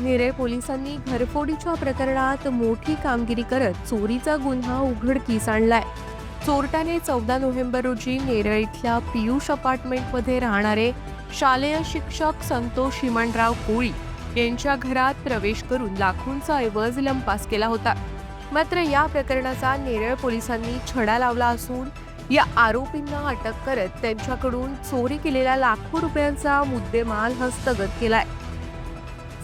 नेरळ पोलिसांनी घरफोडीच्या प्रकरणात मोठी कामगिरी करत चोरीचा गुन्हा उघडकीस आणलाय. चोरट्याने चौदा नोव्हेंबर रोजी नेरळ इथल्या पियुष अपार्टमेंटमध्ये राहणारे शालेय शिक्षक संतोष हिमणराव कोळी यांच्या घरात प्रवेश करून लाखोंचा ऐवज लंपास केला होता. मात्र या प्रकरणाचा नेरळ पोलिसांनी छडा लावला असून या आरोपींना अटक करत त्यांच्याकडून चोरी केलेल्या लाखो रुपयांचा मुद्देमाल हस्तगत केलाय.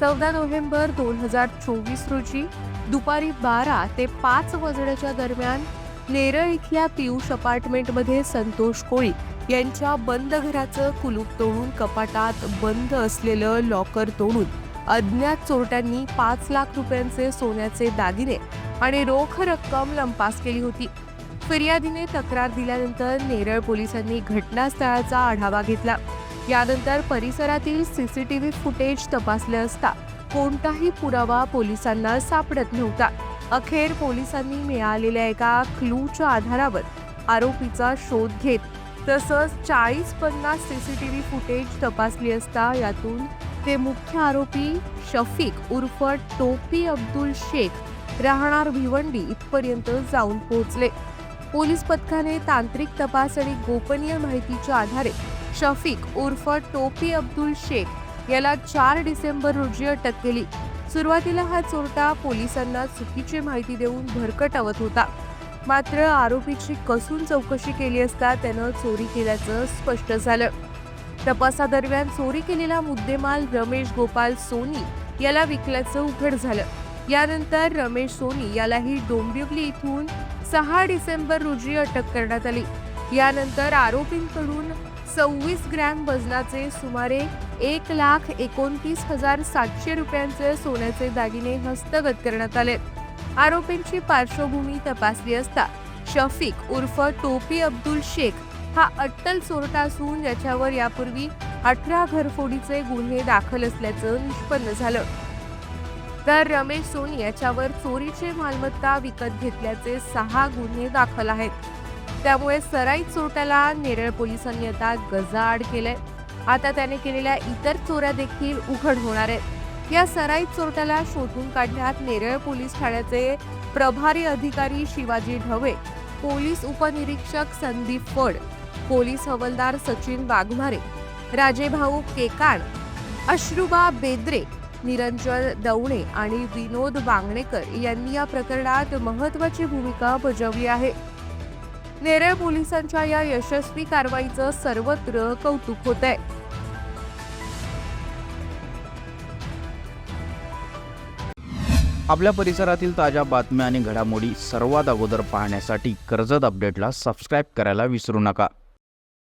चौदा नोव्हेंबर दोन हजार चोवीस रोजी दुपारी बारा ते पाच वाजण्याच्या दरम्यान नेरळ इथल्या पियुष अपार्टमेंटमध्ये संतोष कोळी यांच्या बंद घराचं कुलूप तोडून कपाटात बंद असलेलं लॉकर तोडून अज्ञात चोरट्यांनी पाच लाख रुपयांचे सोन्याचे दागिने आणि रोख रक्कम लंपास केली होती. फिर्यादीने तक्रार दिल्यानंतर नेरळ पोलिसांनी घटनास्थळाचा आढावा घेतला. यानंतर परिसरातील सीसीटीव्ही फुटेज तपासले असता कोणताही पुरावा पोलिसांना सापडत नव्हता. अखेर पोलिसांनी मिळालेल्या एका क्लूच्या आधारावर आरोपीचा शोध घेत तसंच चाळीस पन्नास सीसीटीव्ही फुटेज तपासली असता यातून ते मुख्य आरोपी शफीक उर्फ टोपी अब्दुल शेख राहणार भिवंडी इथपर्यंत जाऊन पोहोचले. पोलीस पथकाने तांत्रिक तपास आणि गोपनीय माहितीच्या आधारे शफीक उर्फ टोपी अब्दुल शेख याला चार डिसेंबर रोजी अटक केली. सुरुवातीला हा चोरटा पोलिसांना चुकीची माहिती देऊन भरकटवत होता. मात्र आरोपीची कसून चौकशी केली असता त्यानं चोरी केल्याचं स्पष्ट झालं. तपासादरम्यान चोरी केलेला मुद्देमाल रमेश गोपाल सोनी याला विकल्याचं उघड झालं. यानंतर रमेश सोनी यालाही डोंबिवली इथून सहा डिसेंबर रोजी अटक करण्यात आली. यानंतर आरोपींकडून सव्वीस ग्रॅम वजनाचे सुमारे एक लाख एकोणतीस हजार सातशे रुपयांचे सोन्याचे दागिने हस्तगत करण्यात आले. आरोपींची पार्श्वभूमी तपासली असता शफीक उर्फ टोपी अब्दुल शेख हा अट्टल चोरटा असून याच्यावर यापूर्वी अठरा घरफोडीचे गुन्हे दाखल असल्याचं निष्पन्न झालं. तर रमेश सोनी याच्यावर चोरीचे मालमत्ता विकत घेतल्याचे सहा गुन्हे दाखल आहेत. त्यामुळे सराई चोरट्याला नेरळ पोलिसांनी आता गजाआड केलंय. आता त्याने केलेल्या इतर चोऱ्या देखील उघड होणार आहेत. या सराईत चोरट्याला शोधून काढण्यात नेरळ पोलीस ठाण्याचे प्रभारी अधिकारी शिवाजी ढवे पोलीस उपनिरीक्षक संदीप फड पोलीस हवालदार सचिन वाघमारे राजेभाऊ केकाण अश्रुबा बेद्रे निरंजन दवणे आणि विनोद बांगणेकर यांनी या प्रकरणात महत्वाची भूमिका बजावली आहे. नेरळ पोलिसांच्या या यशस्वी कारवाईचं सर्वत्र कौतुक होत आहे आपल्या परिसरातील ताज्या बातम्या आणि घडामोडी सर्वात अगोदर पाहण्यासाठी कर्जत अपडेटला सबस्क्राईब करायला विसरू नका.